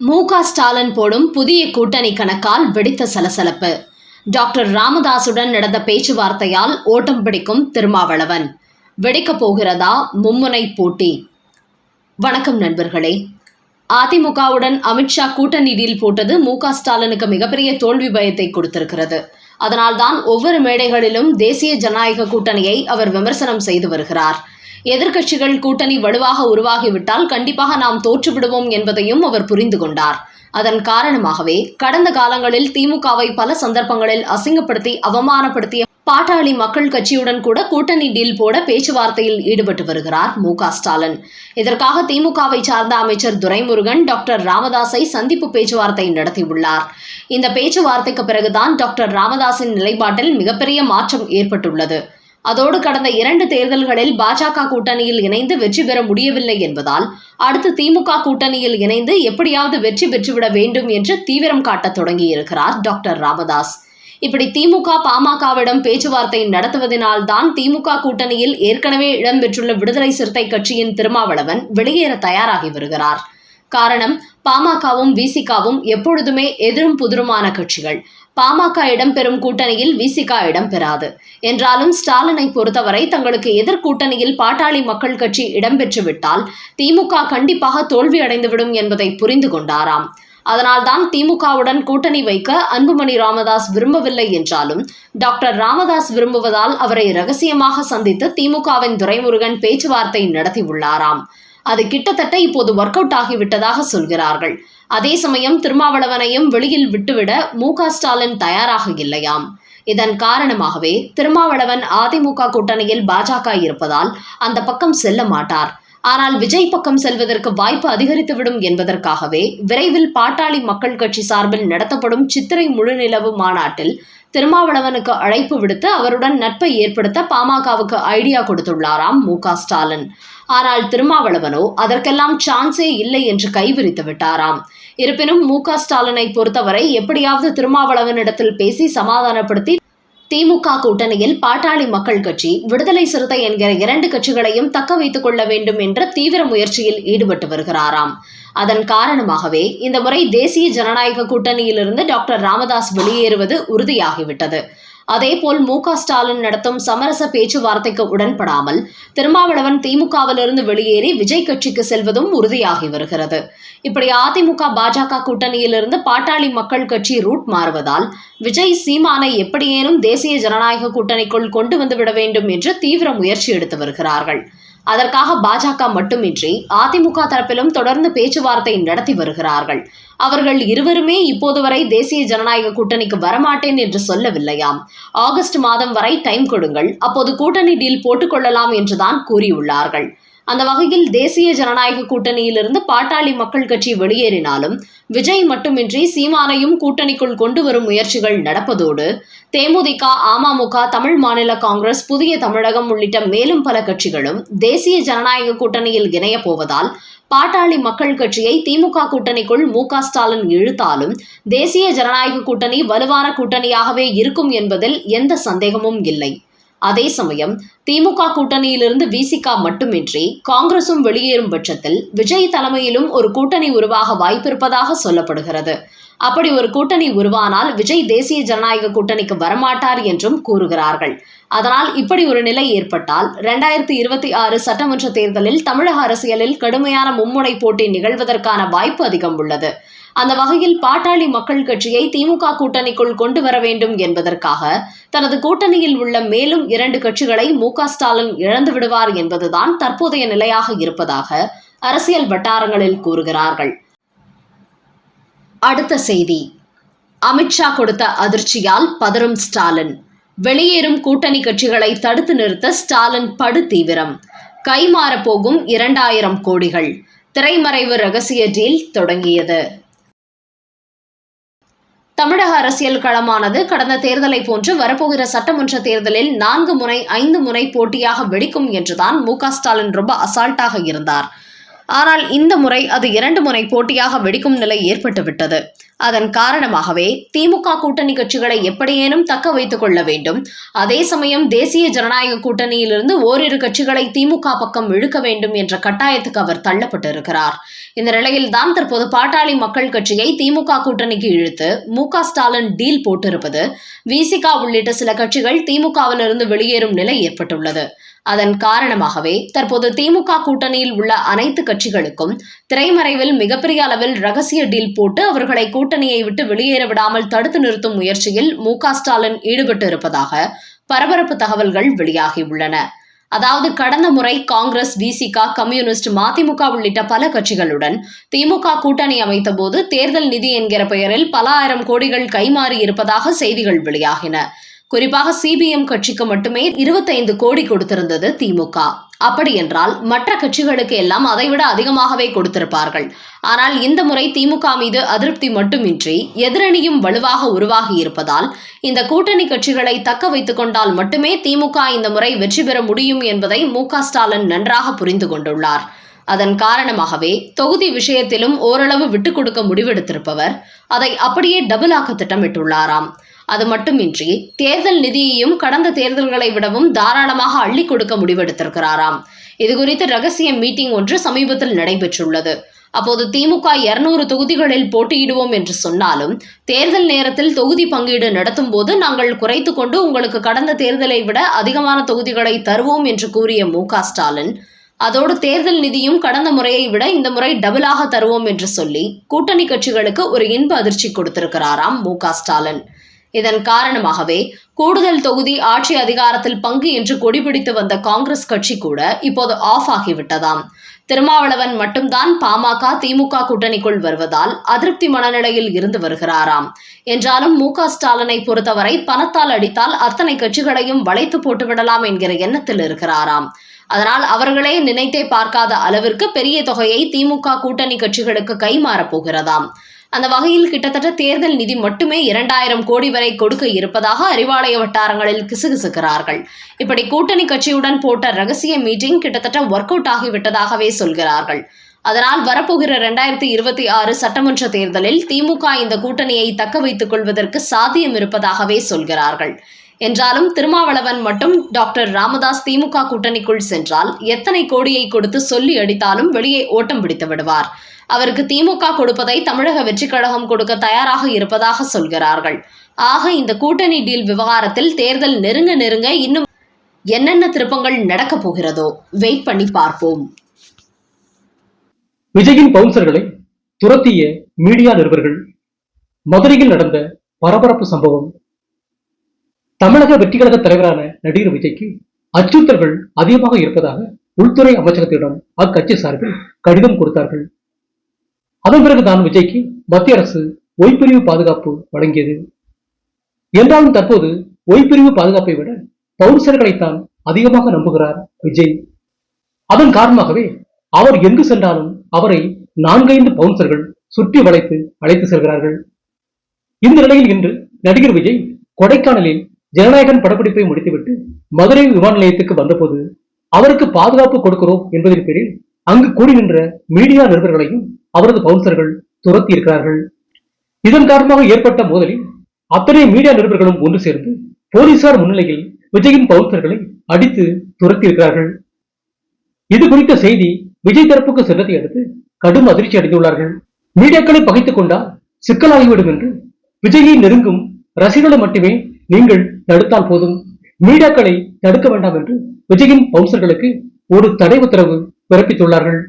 மு க ஸ்டாலின் போடும் புதிய கூட்டணி கணக்கால் வெடித்த சலசலப்பு. டாக்டர் ராமதாசுடன் நடந்த பேச்சுவார்த்தையால் ஓட்டம் பிடிக்கும் திருமாவளவன். வெடிக்கப் போகிறதா மும்முனை போட்டி. வணக்கம் நண்பர்களே. அதிமுகவுடன் அமித்ஷா கூட்டணி டீல் போட்டது மு க ஸ்டாலினுக்கு மிகப்பெரிய தோல்வி பயத்தை கொடுத்திருக்கிறது. அதனால்தான் ஒவ்வொரு மேடைகளிலும் தேசிய ஜனநாயக கூட்டணியை அவர் விமர்சனம் செய்து வருகிறார். எதிர்க்கட்சிகள் கூட்டணி வலுவாக உருவாகிவிட்டால் கண்டிப்பாக நாம் தோற்றுவிடுவோம் என்பதையும் அவர் புரிந்து கொண்டார். அதன் காரணமாகவே கடந்த காலங்களில் திமுகவை பல சந்தர்ப்பங்களில் அசிங்கப்படுத்தி அவமானப்படுத்திய பாட்டாளி மக்கள் கட்சியுடன் கூட கூட்டணி டீல் போட பேச்சுவார்த்தையில் ஈடுபட்டு வருகிறார் மு ஸ்டாலின். இதற்காக திமுகவை சார்ந்த அமைச்சர் துரைமுருகன் டாக்டர் ராமதாஸை சந்திப்பு பேச்சுவார்த்தை நடத்தியுள்ளார். இந்த பேச்சுவார்த்தைக்கு பிறகுதான் டாக்டர் ராமதாஸின் நிலைப்பாட்டில் மிகப்பெரிய மாற்றம் ஏற்பட்டுள்ளது. அதோடு கடந்த இரண்டு தேர்தல்களில் பாஜக கூட்டணியில் இணைந்து வெற்றி பெற முடியவில்லை என்பதால் அடுத்து திமுக கூட்டணியில் இணைந்து எப்படியாவது வெற்றி பெற்றுவிட வேண்டும் என்று தீவிரம் காட்டத் தொடங்கியிருக்கிறார் டாக்டர் ராமதாஸ். இப்படி திமுக பாமகவிடம் பேச்சுவார்த்தை நடத்துவதனால் தான் திமுக கூட்டணியில் ஏற்கனவே இடம்பெற்றுள்ள விடுதலை சிறுத்தை கட்சியின் திருமாவளவன் வெளியேற தயாராகி வருகிறார். காரணம் பாமகவும் விசிகாவும் எப்பொழுதுமே எதிரும் புதிருமான கட்சிகள். பாமக இடம்பெறும் கூட்டணியில் விசிகா இடம்பெறாது. என்றாலும் ஸ்டாலினை பொறுத்தவரை தங்களுக்கு எதிர்கூட்டணியில் பாட்டாளி மக்கள் கட்சி இடம்பெற்றுவிட்டால் திமுக கண்டிப்பாக தோல்வியடைந்துவிடும் என்பதை புரிந்து கொண்டாராம். அதனால்தான் திமுகவுடன் கூட்டணி வைக்க அன்புமணி ராமதாஸ் விரும்பவில்லை என்றாலும் டாக்டர் ராமதாஸ் விரும்புவதால் அவரை ரகசியமாக சந்தித்து திமுகவின் துரைமுருகன் பேச்சுவார்த்தை நடத்தியுள்ளாராம். அது கிட்டத்தட்ட இப்போது ஒர்க் அவுட் ஆகிவிட்டதாக சொல்கிறார்கள். அதே சமயம் திருமாவளவனையும் வெளியில் விட்டுவிட மு ஸ்டாலின் தயாராக இல்லையாம். இதன் காரணமாகவே திருமாவளவன் அதிமுக கூட்டணியில் பாஜக இருப்பதால் அந்த பக்கம் செல்ல மாட்டார். ஆனால் விஜய் பக்கம் செல்வதற்கு வாய்ப்பு அதிகரித்துவிடும் என்பதற்காகவே விரைவில் பாட்டாளி மக்கள் கட்சி சார்பில் நடத்தப்படும் சித்திரை முழுநிலவு மாநாட்டில் திருமாவளவனுக்கு அழைப்பு விடுத்து அவருடன் நட்பை ஏற்படுத்த பாமகவுக்கு ஐடியா கொடுத்துள்ளாராம் மு ஸ்டாலின். ஆனால் திருமாவளவனோ அதற்கெல்லாம் சான்ஸே இல்லை என்று கைவிரித்து விட்டாராம். இருப்பினும் மு க ஸ்டாலினை பொறுத்தவரை எப்படியாவது திருமாவளவனிடத்தில் பேசி சமாதானப்படுத்தி திமுக கூட்டணியில் பாட்டாளி மக்கள் கட்சி விடுதலை சிறுத்தை என்கிற இரண்டு கட்சிகளையும் தக்க வைத்துக் கொள்ள வேண்டும் என்ற தீவிர முயற்சியில் ஈடுபட்டு வருகிறாராம். அதன் காரணமாகவே இந்த முறை தேசிய ஜனநாயக கூட்டணியிலிருந்து டாக்டர் ராமதாஸ் வெளியேறுவது உறுதியாகிவிட்டது. அதேபோல் மு க ஸ்டாலின் நடத்தும் சமரச பேச்சுவார்த்தைக்கு உடன்படாமல் திருமாவளவன் திமுகவிலிருந்து வெளியேறி விஜய் கட்சிக்கு செல்வதும் உறுதியாகி வருகிறது. இப்படி அதிமுக பாஜக கூட்டணியிலிருந்து பாட்டாளி மக்கள் கட்சி ரூட் மாறுவதால் விஜய் சீமானை எப்படியேனும் தேசிய ஜனநாயக கூட்டணிக்குள் கொண்டு வந்து விட வேண்டும் என்று தீவிர முயற்சி எடுத்து வருகிறார்கள். அதற்காக பாஜக மட்டுமின்றி அதிமுக தரப்பிலும் தொடர்ந்து பேச்சுவார்த்தை நடத்தி வருகிறார்கள். அவர்கள் இருவருமே இப்போது வரை தேசிய ஜனநாயக கூட்டணிக்கு வரமாட்டேன் என்று சொல்லவில்லையாம். ஆகஸ்ட் மாதம் வரை டைம் கொடுங்கள். அப்போது கூட்டணி டீல் போட்டுக்கொள்ளலாம் என்றுதான் கூறியுள்ளார்கள். அந்த வகையில் தேசிய ஜனநாயக கூட்டணியிலிருந்து பாட்டாளி மக்கள் கட்சி வெளியேறினாலும் விஜய் மட்டுமின்றி சீமானையும் கூட்டணிக்குள் கொண்டு வரும் முயற்சிகள் நடப்பதோடு தேமுதிக அமமுக தமிழ் மாநில காங்கிரஸ் புதிய தமிழகம் உள்ளிட்ட மேலும் பல கட்சிகளும் தேசிய ஜனநாயக கூட்டணியில் இணையப் போவதால் பாட்டாளி மக்கள் கட்சியை திமுக கூட்டணிக்குள் மு ஸ்டாலின் இழுத்தாலும் தேசிய ஜனநாயக கூட்டணி வலுவான கூட்டணியாகவே இருக்கும் என்பதில் எந்த சந்தேகமும் இல்லை. அதே சமயம் திமுக கூட்டணியிலிருந்து விசிகா மட்டுமின்றி காங்கிரசும் வெளியேறும் பட்சத்தில் விஜய் தலைமையிலும் ஒரு கூட்டணி உருவாக வாய்ப்பிருப்பதாக சொல்லப்படுகிறது. அப்படி ஒரு கூட்டணி உருவானால் விஜய் தேசிய ஜனநாயக கூட்டணிக்கு வரமாட்டார் என்றும் கூறுகிறார்கள். அதனால் இப்படி ஒரு நிலை ஏற்பட்டால் இரண்டாயிரத்தி இருபத்தி ஆறு சட்டமன்ற தேர்தலில் தமிழக அரசியலில் கடுமையான மும்முனை போட்டி நிகழ்வதற்கான வாய்ப்பு அதிகம் உள்ளது. அந்த வகையில் பாட்டாளி மக்கள் கட்சியை திமுக கூட்டணிக்குள் கொண்டு வர வேண்டும் என்பதற்காக தனது கூட்டணியில் உள்ள மேலும் இரண்டு கட்சிகளை மு க ஸ்டாலின் இழந்து விடுவார் என்பதுதான் தற்போதைய நிலையாக இருப்பதாக அரசியல் வட்டாரங்களில் கூறுகிறார்கள். அடுத்த செய்தி. அமித்ஷா கொடுத்த அதிர்ச்சியால் பதறும் ஸ்டாலின். வெளியேறும் கூட்டணி கட்சிகளை தடுத்து நிறுத்த ஸ்டாலின் படு தீவிரம். கைமாறப்போகும் இரண்டாயிரம் கோடிகள். திரைமறைவு ரகசிய டீல் தொடங்கியது. தமிழக அரசியல் களமானது கடந்த தேர்தலை போன்று வரப்போகிற சட்டமன்ற தேர்தலில் நான்கு முறை ஐந்து முறை போட்டியாக வெடிக்கும் என்றுதான் மு க ஸ்டாலின் ரொம்ப அசால்ட்டாக இருந்தார். ஆனால் இந்த முறை அது இரண்டு முறை போட்டியாக வெடிக்கும் நிலை ஏற்பட்டுவிட்டது. அதன் காரணமாகவே திமுக கூட்டணி கட்சிகளை எப்படியேனும் தக்க வைத்துக் கொள்ள வேண்டும். அதே சமயம் தேசிய ஜனநாயக கூட்டணியிலிருந்து ஓரிரு கட்சிகளை திமுக பக்கம் இழுக்க வேண்டும் என்ற கட்டாயத்துக்கு அவர் தள்ளப்பட்டிருக்கிறார். இந்த நிலையில்தான் தற்போது பாட்டாளி மக்கள் கட்சியை திமுக கூட்டணிக்கு இழுத்து மு ஸ்டாலின் டீல் போட்டிருப்பது. விசிகா உள்ளிட்ட சில கட்சிகள் திமுகவிலிருந்து வெளியேறும் நிலை ஏற்பட்டுள்ளது. அதன் காரணமாகவே தற்போது திமுக கூட்டணியில் உள்ள அனைத்து கட்சிகளுக்கும் திரைமறைவில் மிகப்பெரிய அளவில் ரகசிய டீல் போட்டு அவர்களை கூட்டணியை விட்டு வெளியேற விடாமல் தடுத்து நிறுத்தும் முயற்சியில் மு ஸ்டாலின் ஈடுபட்டு இருப்பதாக பரபரப்பு தகவல்கள் வெளியாகியுள்ளன அதாவது கடந்த முறை காங்கிரஸ் விசிகா கம்யூனிஸ்ட் மதிமுக உள்ளிட்ட பல கட்சிகளுடன் திமுக கூட்டணி அமைத்தபோது தேர்தல் நிதி என்கிற பெயரில் பல ஆயிரம் கோடிகள் கைமாறி இருப்பதாக செய்திகள் வெளியாகின. குறிப்பாக சிபிஎம் கட்சிக்கு மட்டுமே இருபத்தைந்து கோடி கொடுத்திருந்தது திமுக. அப்படி என்றால் மற்ற கட்சிகளுக்கு எல்லாம் அதைவிட அதிகமாகவே கொடுத்திருப்பார்கள். ஆனால் இந்த முறை திமுக மீது அதிருப்தி மட்டுமின்றி எதிரணியும் வலுவாக உருவாகி இருப்பதால் இந்த கூட்டணி கட்சிகளை தக்க வைத்துக் கொண்டால் மட்டுமே திமுக இந்த முறை வெற்றி பெற முடியும் என்பதை மு க ஸ்டாலின் நன்றாக புரிந்து கொண்டுள்ளார். அதன் காரணமாகவே தொகுதி விஷயத்திலும் ஓரளவு விட்டுக் கொடுக்க முடிவெடுத்திருப்பவர் அதை அப்படியே டபுளாக்க திட்டமிட்டுள்ளாராம். அது மட்டுமின்றி தேர்தல் நிதியையும் கடந்த தேர்தல்களை விடவும் தாராளமாக அள்ளி கொடுக்க முடிவெடுத்திருக்கிறாராம். இதுகுறித்து ரகசிய மீட்டிங் ஒன்று சமீபத்தில் நடைபெற்றுள்ளது. அப்போது திமுக இருநூறு தொகுதிகளில் போட்டியிடுவோம் என்று சொன்னாலும் தேர்தல் நேரத்தில் தொகுதி பங்கீடு நடத்தும் போது நாங்கள் குறைத்து கொண்டு உங்களுக்கு கடந்த தேர்தலை விட அதிகமான தொகுதிகளை தருவோம் என்று கூறிய மு. ஸ்டாலின் அதோடு தேர்தல் நிதியும் கடந்த முறையை விட இந்த முறை டபுளாக தருவோம் என்று சொல்லி கூட்டணி கட்சிகளுக்கு ஒரு இன்ப அதிர்ச்சி கொடுத்திருக்கிறாராம் மு. ஸ்டாலின். இதன் காரணமாகவே கூடுதல் தொகுதி ஆட்சி அதிகாரத்தில் பங்கு என்று கொடிபிடித்து வந்த காங்கிரஸ் கட்சி கூட இப்போது ஆஃப் ஆகிவிட்டதாம். திருமாவளவன் மட்டும்தான் பாமக திமுக கூட்டணிக்குள் வருவதால் அதிருப்தி மனநிலையில் இருந்து வருகிறாராம். என்றாலும் மு க ஸ்டாலினை பொறுத்தவரை பணத்தால் அடித்தால் அத்தனை கட்சிகளையும் வளைத்து போட்டுவிடலாம் என்கிற எண்ணத்தில் இருக்கிறாராம். அதனால் அவர்களே நினைத்தே பார்க்காத அளவிற்கு பெரிய தொகையை திமுக கூட்டணி கட்சிகளுக்கு கைமாறப் போகிறதாம். அந்த வகையில் கிட்டத்தட்ட தேர்தல் நிதி மட்டுமே இரண்டாயிரம் கோடி வரை கொடுக்க இருப்பதாக அறிவாலய வட்டாரங்களில் கிசுகிசுக்கிறார்கள். இப்படி கூட்டணி கட்சியுடன் போட்ட ரகசிய மீட்டிங் கிட்டத்தட்ட ஒர்க் அவுட் ஆகிவிட்டதாகவே சொல்கிறார்கள். அதனால் வரப்போகிற இரண்டாயிரத்தி இருபத்தி ஆறு சட்டமன்ற தேர்தலில் திமுக இந்த கூட்டணியை தக்க வைத்துக் கொள்வதற்கு சாத்தியம் இருப்பதாகவே சொல்கிறார்கள். என்றாலும் திருமாவளவன் மட்டும் டாக்டர் ராமதாஸ் திமுக கூட்டணிக்குள் சென்றால் எத்தனை கோடியை கொடுத்து சொல்லி அடித்தாலும் வெளியே ஓட்டம் பிடித்து விடுவார். அவருக்கு திமுக கொடுப்பதை தமிழக வெற்றிக் கழகம் கொடுக்க தயாராக இருப்பதாக சொல்கிறார்கள். ஆக இந்த கூட்டணி டீல் விவகாரத்தில் தேர்தல் நெருங்க நெருங்க இன்னும் என்னென்ன திருப்பங்கள் நடக்கப் போகிறதோ வெயிட் பண்ணி பார்ப்போம். விஜயின் பவுன்சர்களை துரத்திய மீடியா நிருபர்கள் மதுரையில் நடந்த பரபரப்பு சம்பவம். தமிழக வெற்றிகழக தலைவரான நடிகர் விஜய்க்கு அச்சுறுத்தல்கள் அதிகமாக இருப்பதாக உள்துறை அமைச்சகத்திடம் அக்கட்சி சார்பில் கடிதம் கொடுத்தார்கள். அதன் பிறகுதான் விஜய்க்கு மத்திய அரசு ஒய்பிரிவு பாதுகாப்பு வழங்கியது. என்றாலும் தற்போது ஒய்பிரிவு பாதுகாப்பை விட பவுன்சர்களைத்தான் அதிகமாக நம்புகிறார் விஜய். அதன் காரணமாகவே அவர் எங்கு சென்றாலும் அவரை நான்கைந்து பவுன்சர்கள் சுற்றி வளைத்து அழைத்து செல்கிறார்கள். இந்த நிலையில் இன்று நடிகர் விஜய் கொடைக்கானலில் ஜனநாயகன் படப்பிடிப்பை முடித்துவிட்டு மதுரை விமான நிலையத்துக்கு வந்தபோது அவருக்கு பாதுகாப்பு கொடுக்கிறோம் என்பதன் பேரில் அங்கு கூடி நின்ற மீடியா நிருபர்களையும் அவரது பவுன்சர்கள் துரத்தி இருக்கிறார்கள் இதன் காரணமாக ஏற்பட்ட மோதலில் அத்தனை மீடியா நிருபர்களும் ஒன்று சேர்ந்து போலீசார் முன்னிலையில் விஜயின் பவுன்சர்களை அடித்து துரத்தி இருக்கிறார்கள் இது குறித்த செய்தி விஜய் தரப்புக்கு சென்றதை அடுத்து கடும் அதிர்ச்சி அடைந்துள்ளார்கள். மீடியாக்களை பகைத்துக் கொண்டால் சிக்கலாகிவிடும் என்று விஜயை நெருங்கும் ரசிகர்களை மட்டுமே நீங்கள் தடுத்தால் போதும். மீடியாக்களை தடுக்க வேண்டாம் என்று விஜயின் பவுன்சர்களுக்கு ஒரு தடை உத்தரவு பிறப்பித்துள்ளார்கள்.